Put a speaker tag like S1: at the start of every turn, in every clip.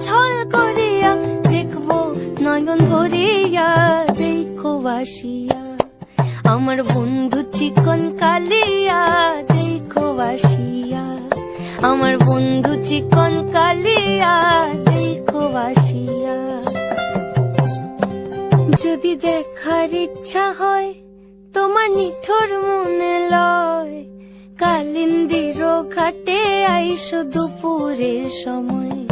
S1: ছল করিয়া দেখব নয়ন ভরিয়া দেখো আমার বন্ধু চিকন কালিয়া, দেখো আমার বন্ধু চিকন কালিয়া, দেখো যদি দেখার ইচ্ছা হয়, তোমার নিঠোর মনে লয়। কালিন্দির ঘাটে আইসো দুপুরের সময়।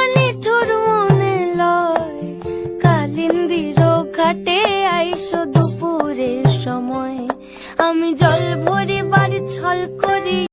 S1: আমি জল ভরে বাড়ি ছল করি।